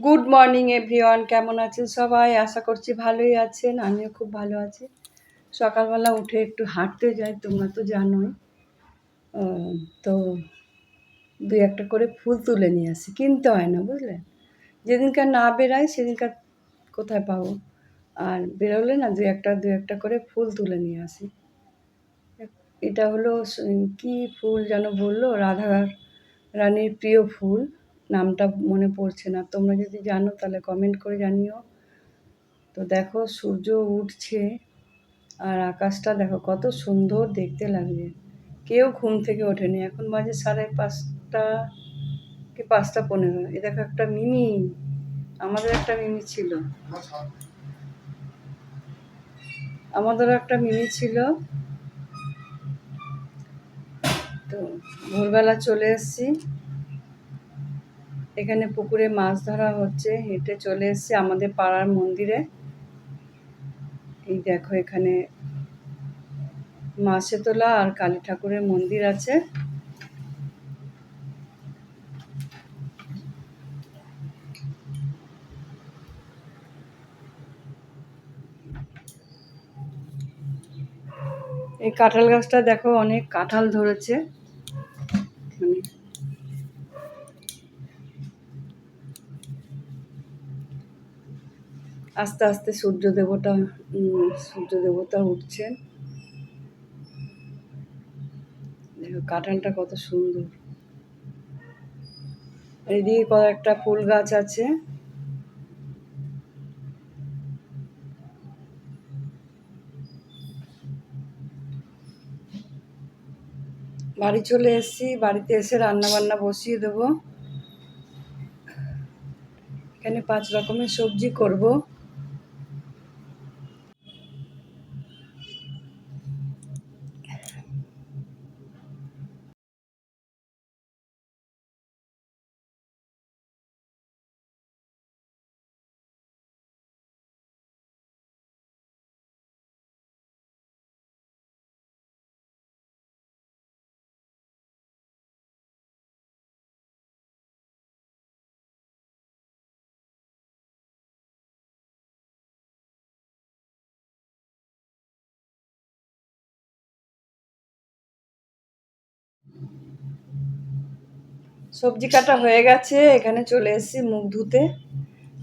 Good morning everyone কেমন আছেন সবাই? আশা করছি ভালোই আছেন। আমিও খুব ভালো আছি। সকালবেলা উঠে একটু হাঁটতে যাই, তোমরা তো জানোই। তো দুই একটা করে ফুল তুলে নিয়ে আসি। কিনতে হয় না, বুঝলে? যেদিনকার না বেরাই সেদিনকার কোথায় পাবো? আর বেরোলে না দুই একটা দুই একটা করে ফুল তুলে নিয়ে আসি। এটা হলো কি ফুল যেন বলল? রাধা রানীর প্রিয় ফুল। নামটা মনে পড়ছে না। তোমরা যদি জানো তাহলে কমেন্ট করে জানিও। তো দেখো সূর্য উঠছে আর আকাশটা দেখো কত সুন্দর দেখতে লাগছে। কেউ ঘুম থেকে ওঠেনি। এখন বাজে সাড়ে পাঁচটা কি পাঁচটা পনেরো। এ দেখো একটা মিমি। আমাদের একটা মিমি ছিল। আমাদেরও একটা মিমি ছিল। তো ভোরবেলা চলে এসেছি। এখানে পুকুরে মাছ ধরা হচ্ছে, হেঁটে চলে এসেছি আমাদের পাড়ার মন্দিরে। এই দেখো এখানে মাছে তোলা আর কালী ঠাকুরের মন্দির আছে। এই কাঁঠাল গাছটা দেখো অনেক কাঁঠাল ধরেছে। আস্তে আস্তে সূর্য দেবতা সূর্য দেবতা উঠছেন দেখো, কাঁঠালটা কত সুন্দর। এদিকে কয়েকটা ফুল গাছ আছে। বাড়ি চলে এসেছি, বাড়িতে এসে রান্না বান্না বসিয়ে দেবো। এখানে পাঁচ রকমের সবজি করব। সবজি কাটা হয়ে গেছে, এখানে চলে এসেছি মুখ ধুতে।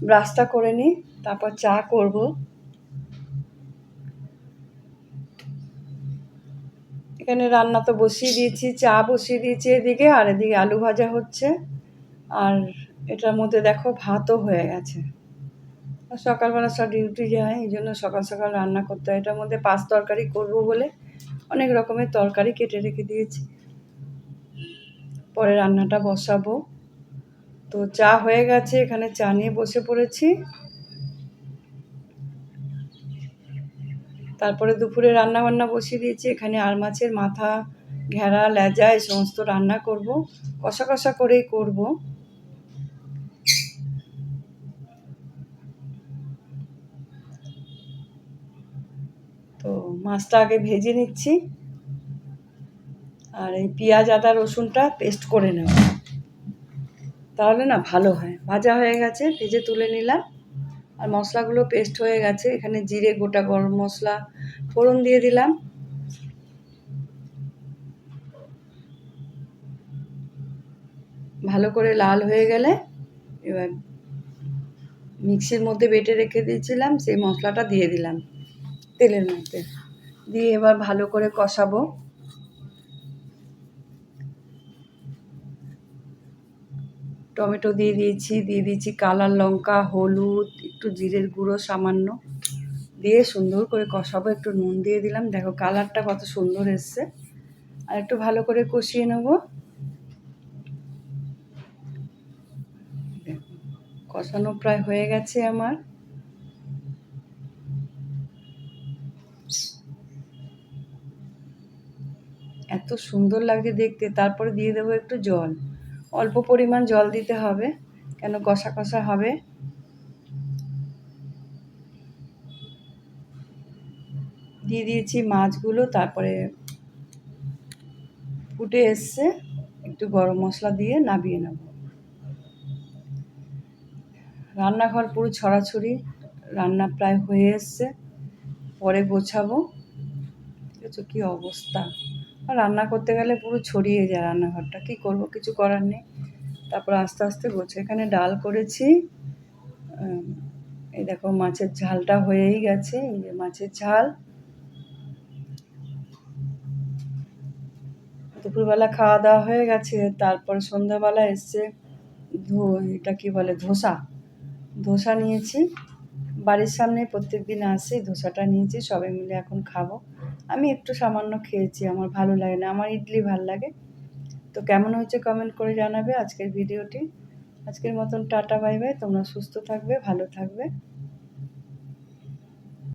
ব্রাশটা করে নিই তারপর চা করব। এখানে রান্না তো বসিয়ে দিয়েছি, চা বসিয়ে দিয়েছি এদিকে, আর এদিকে আলু ভাজা হচ্ছে। আর এটার মধ্যে দেখো ভাতও হয়ে গেছে। সকালবেলা সব ডিউটি যায়, এই জন্য সকাল সকাল রান্না করতে হয়। এটার মধ্যে পাঁচ তরকারি করব বলে অনেক রকমের তরকারি কেটে রেখে দিয়েছি। পরে রান্নাটা বসাবো। তো চা হয়ে গেছে, এখানে চা নিয়ে বসে পড়েছি। তারপরে দুপুরে রান্না বান্না বসিয়ে দিয়েছি, এখানে আর মাছের মাথা, ঘেরা, লেজা, এই সমস্ত রান্না করব। কষা কষা করেই করব। তো মাছটা আগে ভেজে নিচ্ছি। আর এই পেঁয়াজ, আদা, রসুনটা পেস্ট করে নেব। তাহলে না ভালো হয়। ভাজা হয়ে গেছে, ভেজে তুলে নিলাম। আর মশলাগুলো পেস্ট হয়ে গেছে। এখানে জিরে, গোটা গরম মশলা, ফোড়ন দিয়ে দিলাম। ভালো করে লাল হয়ে গেলে এবার মিক্সির মধ্যে বেটে রেখে দিয়েছিলাম, সেই মশলাটা দিয়ে দিলাম তেলের মধ্যে। দিয়ে এবার ভালো করে কষাবো। টমেটো দিয়ে দিয়েছি দিয়ে দিয়েছি কালার লঙ্কা, হলুদ, একটু জিরের গুঁড়ো সামান্য। দিয়ে সুন্দর করে কষাবো, একটু নুন দিয়ে দিলাম। দেখো কালারটা কত সুন্দর এসছে। আর একটু ভালো করে কষিয়ে নেব। কষানো প্রায় হয়ে গেছে আমার। এত সুন্দর লাগছে দেখতে। তারপরে দিয়ে দেবো একটু জল। অল্প পরিমাণ জল দিতে হবে, কেন কষা কষা হবে। দিয়ে দিয়েছি মাছগুলো, তারপরে ফুটে এসছে, একটু গরম মশলা দিয়ে নাবিয়ে নেব। রান্নাঘর পুরো ছড়াছড়ি, রান্না প্রায় হয়ে এসছে, পরে গোছাবো। কী অবস্থা? রান্না করতে গেলে পুরো ছড়িয়ে যায় রান্নাঘরটা। কী করব? কিছু করার নেই। তারপর আস্তে আস্তে গোছে এখানে ডাল করেছি। এই দেখো মাছের ঝালটা হয়েই গেছে। এই যে মাছের ঝাল। দুপুরবেলা খাওয়া দাওয়া হয়ে গেছে। তারপর সন্ধ্যাবেলা এসছে এটা কি বলে, ধোসা। ধোসা নিয়েছি। বাড়ির সামনে প্রত্যেক দিন আসে, ধোসাটা নিয়েছি, সবাই মিলে এখন খাব। আমি একটু সামান্য খেয়েছি, আমার ভালো লাগে না, আমার ইডলি ভালো লাগে। তো কেমন হয়েছে কমেন্ট করে জানাবে আজকের ভিডিওটি আজকের মতন টাটা বাই বাই তোমরা সুস্থ থাকবে, ভালো থাকবে।